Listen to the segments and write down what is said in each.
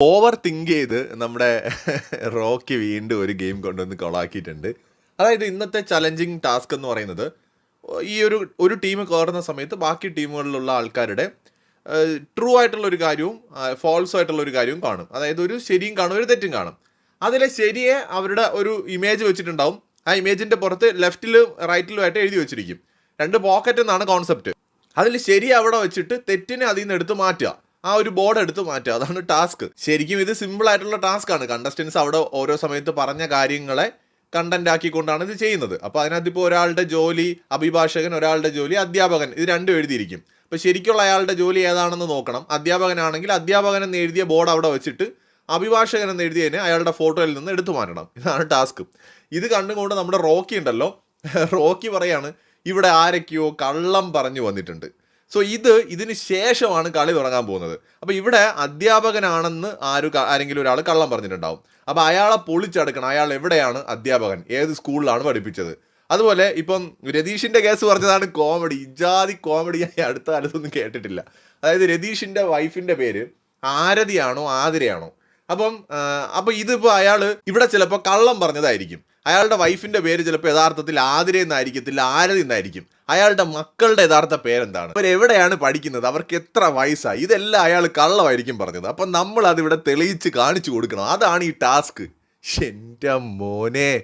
Over think ചെയ്ത് നമ്മുടെ Rocky വീണ്ടും ഒരു ഗെയിം കൊണ്ടുവന്ന് കൊളാക്കിയിട്ടുണ്ട്. അതായത് ഇന്നത്തെ ചലഞ്ചിങ് ടാസ്ക് എന്ന് പറയുന്നത് ഈ ഒരു ഒരു ടീം കയറുന്ന സമയത്ത് ബാക്കി ടീമുകളിലുള്ള ആൾക്കാരുടെ ട്രൂ ആയിട്ടുള്ള ഒരു കാര്യവും ഫോൾസ് ആയിട്ടുള്ള ഒരു കാര്യവും കാണും. അതായത് ഒരു ശരിയും കാണും ഒരു തെറ്റും കാണും. അതിലെ ശരിയെ അവരുടെ ഒരു ഇമേജ് വെച്ചിട്ടുണ്ടാവും. ആ ഇമേജിന്റെ പുറത്ത് ലെഫ്റ്റിലും റൈറ്റിലും ആയിട്ട് എഴുതി വെച്ചിരിക്കും. രണ്ട് പോക്കറ്റ് എന്നാണ് കോൺസെപ്റ്റ് അതിൽ ശരി അവിടെ വെച്ചിട്ട് തെറ്റിനെ അതിൽ നിന്ന് എടുത്ത് മാറ്റുക. ആ ഒരു ബോർഡ് എടുത്ത് മാറ്റുക. അതാണ് ടാസ്ക്. ശരിക്കും ഇത് സിമ്പിൾ ആയിട്ടുള്ള ടാസ്ക് ആണ്. കണ്ടസ്റ്റൻസ് അവിടെ ഓരോ സമയത്ത് പറഞ്ഞ കാര്യങ്ങളെ കണ്ടന്റ് ആക്കിക്കൊണ്ടാണ് ഇത് ചെയ്യുന്നത്. അപ്പോൾ അതിനകത്ത് ഇപ്പോൾ ഒരാളുടെ ജോലി അഭിഭാഷകൻ ഒരാളുടെ ജോലി അധ്യാപകൻ ഇത് രണ്ടും എഴുതിയിരിക്കും. അപ്പോൾ ശരിക്കുള്ള അയാളുടെ ജോലി ഏതാണെന്ന് നോക്കണം. അധ്യാപകനാണെങ്കിൽ അധ്യാപകൻ എന്ന് എഴുതിയ ബോർഡ് അവിടെ വെച്ചിട്ട് അഭിഭാഷകൻ എന്ന് എഴുതിയതിനെ അയാളുടെ ഫോട്ടോയിൽ നിന്ന് എടുത്തു മാറ്റണം. ഇതാണ് ടാസ്ക്. ഇത് കണ്ടുകൊണ്ട് നമ്മുടെ റോക്കി ഉണ്ടല്ലോ. റോക്കി പറയാണ് ഇവിടെ ആരൊക്കെയോ കള്ളം പറഞ്ഞു വന്നിട്ടുണ്ട്. സോ ഇത് ഇതിന് ശേഷമാണ് കളി തുടങ്ങാൻ പോകുന്നത്. അപ്പോൾ ഇവിടെ അധ്യാപകനാണെന്ന് ആരും ആരെങ്കിലും ഒരാൾ കള്ളം പറഞ്ഞിട്ടുണ്ടാവും. അപ്പോൾ അയാളെ പൊളിച്ചെടുക്കണം. അയാൾ എവിടെയാണ് അധ്യാപകൻ? ഏത് സ്കൂളിലാണ് പഠിപ്പിച്ചത്? അതുപോലെ ഇപ്പം രതീഷിന്റെ കേസ് പറഞ്ഞതാണ് കോമഡി. ഇജാതി കോമഡി ഞാൻ അടുത്ത കാലത്തൊന്നും കേട്ടിട്ടില്ല. അതായത് രതീഷിന്റെ വൈഫിന്റെ പേര് ആരതിയാണോ ആതിരയാണോ? അപ്പം അപ്പോൾ ഇതിപ്പോൾ അയാൾ ഇവിടെ ചിലപ്പോൾ കള്ളം പറഞ്ഞതായിരിക്കും. അയാളുടെ വൈഫിന്റെ പേര് ചിലപ്പോൾ യഥാർത്ഥത്തിൽ ആതിര എന്നായിരിക്കത്തില്ല ആരതി എന്നായിരിക്കും. അയാളുടെ മക്കളുടെ യഥാർത്ഥ പേരെന്താണ്? അവർ എവിടെയാണ് പഠിക്കുന്നത്? അവർക്ക് എത്ര വയസ്സായി? ഇതെല്ലാം അയാൾ കള്ളമായിരിക്കും പറഞ്ഞത്. അപ്പം നമ്മൾ അതിവിടെ തെളിയിച്ച് കാണിച്ചു കൊടുക്കണം. അതാണ് ഈ ടാസ്ക്. എന്റെ മോനെ.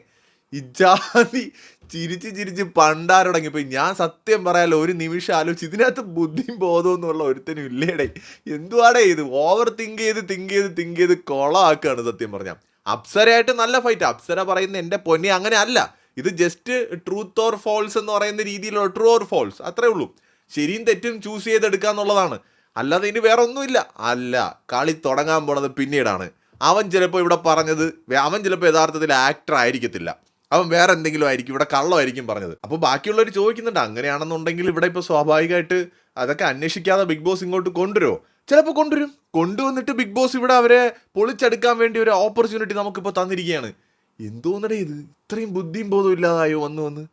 ഇജാതി ചിരിച്ച് ചിരിച്ച് പണ്ടാരടങ്ങിപ്പോയി. ഞാൻ സത്യം പറയാലോ ഒരു നിമിഷം ആലോചിച്ച് ഇതിനകത്ത് ബുദ്ധിയും ബോധവും എന്നുള്ള ഒരുത്തനും ഇല്ലേടേ. എന്തുവാടേ ഇത്? ഓവർ തിങ്ക് ചെയ്ത് തിങ്ക് ചെയ്ത് തിങ്ക് ചെയ്ത് കൊളാക്കുകയാണ് സത്യം പറഞ്ഞാൽ അപ്സരയായിട്ട് നല്ല ഫൈറ്റ് അപ്സര പറയുന്ന എന്റെ പൊന്നെ അങ്ങനെ അല്ല. ഇത് ജസ്റ്റ് ട്രൂത്ത് ഓർ ഫോൾസ് എന്ന് പറയുന്ന രീതിയിലുള്ള ട്രൂ ഓർ ഫോൾസ് അത്രേ ഉള്ളൂ. ശരിയും തെറ്റും ചൂസ് ചെയ്തെടുക്കുക എന്നുള്ളതാണ് അല്ലാതെ ഇനി വേറെ ഒന്നുമില്ല അല്ല കളി തുടങ്ങാൻ പോണത് പിന്നീടാണ്. അവൻ ചിലപ്പോൾ ഇവിടെ പറഞ്ഞത് അവൻ ചിലപ്പോൾ യഥാർത്ഥത്തിൽ ആക്ടർ ആയിരിക്കത്തില്ല. അവൻ വേറെ എന്തെങ്കിലും ആയിരിക്കും ഇവിടെ കള്ളമായിരിക്കും പറഞ്ഞത്. അപ്പോൾ ബാക്കിയുള്ളവർ ചോദിക്കുന്നുണ്ട് അങ്ങനെയാണെന്നുണ്ടെങ്കിൽ ഇവിടെ ഇപ്പോൾ സ്വാഭാവികമായിട്ട് അതൊക്കെ അന്വേഷിക്കാതെ ബിഗ് ബോസ് ഇങ്ങോട്ട് കൊണ്ടുവരുമോ ചിലപ്പോൾ കൊണ്ടുവരും. കൊണ്ടുവന്നിട്ട് ബിഗ് ബോസ് ഇവിടെ അവരെ പൊളിച്ചെടുക്കാൻ വേണ്ടി ഒരു ഓപ്പർച്യൂണിറ്റി നമുക്കിപ്പോൾ തന്നിരിക്കുകയാണ്. എന്തോന്നടേ ഇത്? ഇത്രയും ബുദ്ധിയും ബോധവും ഇല്ലാതായോ വന്ന് വന്ന്?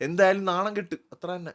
എന്തായാലും നാണം കെട്ട്. അത്ര തന്നെ.